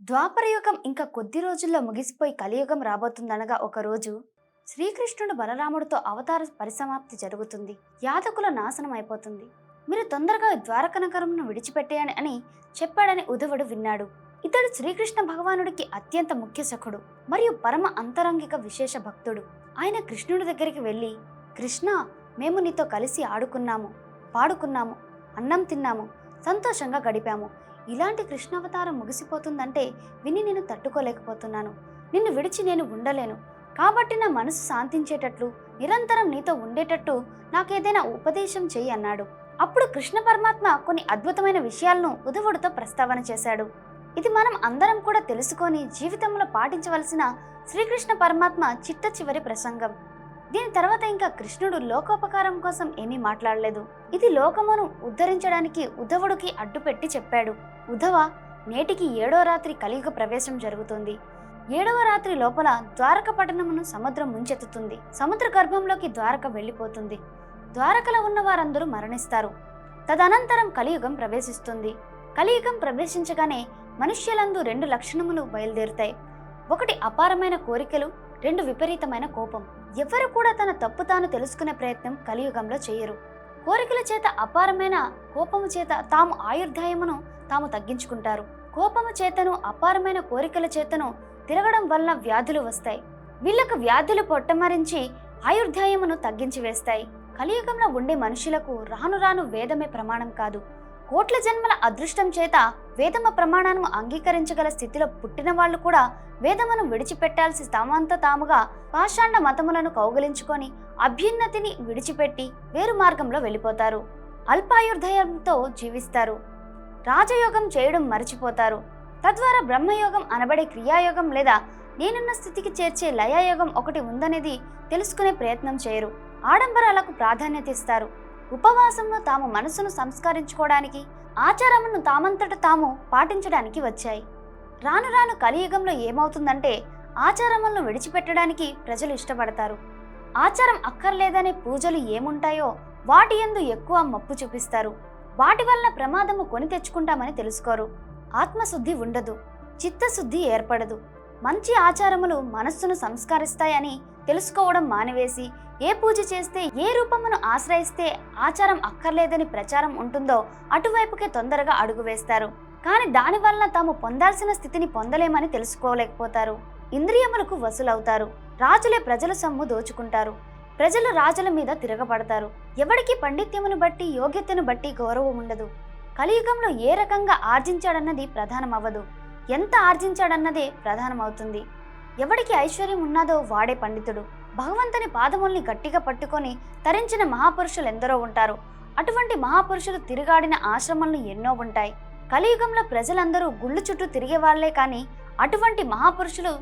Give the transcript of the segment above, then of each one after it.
ద్వాపరయుగం ఇంకా కొద్ది రోజుల్లో ముగిసిపోయి కలియుగం రాబోతుందనగా ఒకరోజు శ్రీకృష్ణుడు బలరాముడితో అవతార పరిసమాప్తి జరుగుతుంది. యాదకుల నాశనం అయిపోతుంది. మీరు తొందరగా ద్వారక నగరంను విడిచిపెట్టేయని అని చెప్పాడని ఉధవుడు విన్నాడు. ఇతడు శ్రీకృష్ణ భగవానుడికి అత్యంత ముఖ్య సఖుడు మరియు పరమ అంతరంగిక విశేష భక్తుడు. ఆయన కృష్ణుడి దగ్గరికి వెళ్ళి కృష్ణ మేము నీతో కలిసి ఆడుకున్నాము పాడుకున్నాము అన్నం తిన్నాము సంతోషంగా గడిపాము. ఇలాంటి కృష్ణావతారం ముగిసిపోతుందంటే విని నేను తట్టుకోలేకపోతున్నాను. నిన్ను విడిచి నేను ఉండలేను. కాబట్టి నా మనసు శాంతించేటట్లు నిరంతరం నీతో ఉండేటట్టు నాకేదైనా ఉపదేశం చెయ్యి అన్నాడు. అప్పుడు కృష్ణ పరమాత్మ కొన్ని అద్భుతమైన విషయాలను ఉదవుడితో ప్రస్తావన చేశాడు. ఇది మనం అందరం కూడా తెలుసుకొని జీవితంలో పాటించవలసిన శ్రీకృష్ణ పరమాత్మ చిట్ట చివరి ప్రసంగం. దీని తర్వాత ఇంకా కృష్ణుడు లోకోపకారం కోసం ఏమీ మాట్లాడలేదు. ఇది లోకమును ఉద్ధరించడానికి ఉద్ధవుడికి అడ్డుపెట్టి చెప్పాడు. ఉద్ధవ నేటికి ఏడో రాత్రి కలియుగ ప్రవేశం జరుగుతుంది. ఏడవ రాత్రి లోపల ద్వారక పట్టణమును సముద్రం ముంచెత్తుతుంది. సముద్ర గర్భంలోకి ద్వారక వెళ్ళిపోతుంది. ద్వారకలో ఉన్న వారందరూ మరణిస్తారు. తదనంతరం కలియుగం ప్రవేశిస్తుంది. కలియుగం ప్రవేశించగానే మనుష్యులందు రెండు లక్షణములు బయలుదేరుతాయి. ఒకటి అపారమైన కోరికలు రెండు విపరీతమైన కోపం. ఎవరు కూడా తన తప్పు తాను తెలుసుకునే ప్రయత్నం కలియుగంలో చేయరు. కోరికల చేత అపారమైన కోపము చేత తాము ఆయుర్దాయమును తాము తగ్గించుకుంటారు. కోపము చేతను అపారమైన కోరికల చేతను తిరగడం వలన వ్యాధులు వస్తాయి. వీళ్ళకు వ్యాధులు పొట్టమరించి ఆయుర్దాయమును తగ్గించి వేస్తాయి. కలియుగంలో ఉండే మనుషులకు రాను రాను వేదమే ప్రమాణం కాదు. కోట్ల జన్మల అదృష్టం చేత వేదమ ప్రమాణాలను అంగీకరించగల స్థితిలో పుట్టిన వాళ్ళు కూడా వేదమును విడిచిపెట్టాల్సి తామంత తాముగా పాషాండ మతములను కౌగలించుకొని అభ్యున్నతిని విడిచిపెట్టి వేరు మార్గంలో వెళ్ళిపోతారు. అల్పాయుర్ధయంతో జీవిస్తారు. రాజయోగం చేయడం మర్చిపోతారు. తద్వారా బ్రహ్మయోగం అనబడే క్రియాయోగం లేదా నేనున్న స్థితికి చేర్చే లయయోగం ఒకటి ఉందనేది తెలుసుకునే ప్రయత్నం చేయరు. ఆడంబరాలకు ప్రాధాన్యత ఇస్తారు. ఉపవాసంలో తాము మనసును సంస్కరించుకోవడానికి ఆచారమును తామంతట తాము పాటించడానికి వచ్చాయి. రాను రాను కలియుగంలో ఏమవుతుందంటే ఆచారములను విడిచిపెట్టడానికి ప్రజలు ఇష్టపడతారు. ఆచారం అక్కర్లేదనే పూజలు ఏముంటాయో వాటి యందు ఎక్కువ మప్పు చూపిస్తారు. వాటి వలన ప్రమాదము కొని తెచ్చుకుంటామని తెలుసుకోరు. ఆత్మశుద్ధి ఉండదు. చిత్తశుద్ధి ఏర్పడదు. మంచి ఆచారములు మనస్సును సంస్కరిస్తాయని తెలుసుకోవడం మానివేసి ఏ పూజ చేస్తే ఏ రూపమును ఆశ్రయిస్తే ఆచారం అక్కర్లేదని ప్రచారం ఉంటుందో అటువైపుకే తొందరగా అడుగు వేస్తారు. కానీ దానివల్ల తాము పొందాల్సిన స్థితిని పొందలేమని తెలుసుకోలేకపోతారు. ఇంద్రియములకు వసూలవుతారు. రాజులే ప్రజల సొమ్ము దోచుకుంటారు. ప్రజలు రాజుల మీద తిరగబడతారు. ఎవడికి పండిత్యమును బట్టి యోగ్యతను బట్టి గౌరవం ఉండదు. కలియుగంలో ఏ రకంగా ఆర్జించాడన్నది ప్రధానమవ్వదు. ఎంత ఆర్జించాడన్నదే ప్రధానమవుతుంది. ఎవడికి ఐశ్వర్యం ఉన్నదో వాడే పండితుడు. భగవంతుని పాదముల్ని గట్టిగా పట్టుకొని తరించిన మహాపురుషులు ఎందరో ఉంటారు. అటువంటి మహాపురుషులు తిరుగాడిన ఆశ్రమాలు ఎన్నో ఉంటాయి. కలియుగంలో ప్రజలందరూ గుళ్ళు చుట్టూ తిరిగే వాళ్ళే కానీ అటువంటి మహాపురుషులు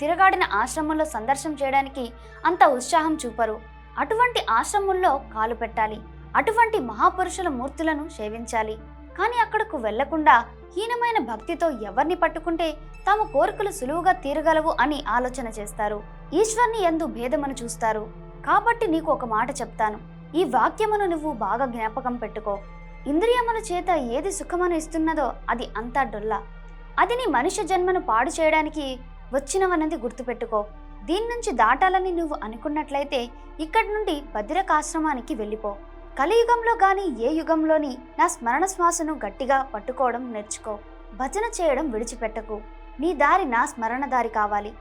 తిరగాడిన ఆశ్రమంలో సందర్శనం చేయడానికి అంత ఉత్సాహం చూపరు. అటువంటి ఆశ్రమంలో కాలు పెట్టాలి. అటువంటి మహాపురుషుల మూర్తులను సేవించాలి. కానీ అక్కడకు వెళ్ళకుండా హీనమైన భక్తితో ఎవరిని పట్టుకుంటే తమ కోరికలు సులువుగా తీరగలవు అని ఆలోచన చేస్తారు. ఈశ్వర్ని ఎందు భేదమని చూస్తారు. కాబట్టి నీకు ఒక మాట చెప్తాను. ఈ వాక్యమును నువ్వు బాగా జ్ఞాపకం పెట్టుకో. ఇంద్రియముల చేత ఏది సుఖమను ఇస్తున్నదో అది అంతా డొల్ల. అది నీ మనుష్య జన్మను పాడు చేయడానికి వచ్చినవన్నది గుర్తుపెట్టుకో. దీని నుంచి దాటాలని నువ్వు అనుకున్నట్లయితే ఇక్కడి నుండి భద్రకాశ్రమానికి వెళ్ళిపో. కలియుగంలో గాని ఏ యుగంలోని నా స్మరణ శ్వాసను గట్టిగా పట్టుకోవడం నేర్చుకో. భజన చేయడం విడిచిపెట్టకు. నీ దారి నా స్మరణ దారి కావాలి.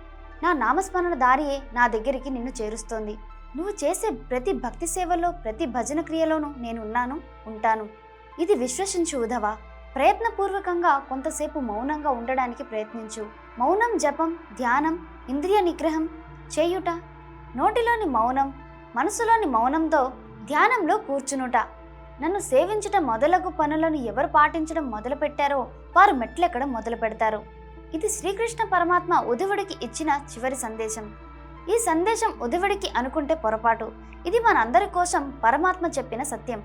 నా నామస్మరణ దారియే నా దగ్గరికి నిన్ను చేరుస్తోంది. నువ్వు చేసే ప్రతి భక్తి సేవలో ప్రతి భజన క్రియలోనూ నేను ఉన్నాను ఉంటాను. ఇది విశ్వసించు ఉధవా. ప్రయత్నపూర్వకంగా కొంతసేపు మౌనంగా ఉండడానికి ప్రయత్నించు. మౌనం జపం ధ్యానం ఇంద్రియ నిగ్రహం చేయుట. నోటిలోని మౌనం మనసులోని మౌనంతో ధ్యానంలో కూర్చునుట. నన్ను సేవించుట మొదలగు పనులను ఎవరు పాటించడం మొదలు పెట్టారో వారు మెట్లెక్కడం మొదలు పెడతారు ఇది శ్రీకృష్ణ పరమాత్మ ఉదివుడికి ఇచ్చిన చివరి సందేశం. ఈ సందేశం ఉదివుడికి అనుకుంటే పొరపాటు. ఇది మనందరి కోసం పరమాత్మ చెప్పిన సత్యం.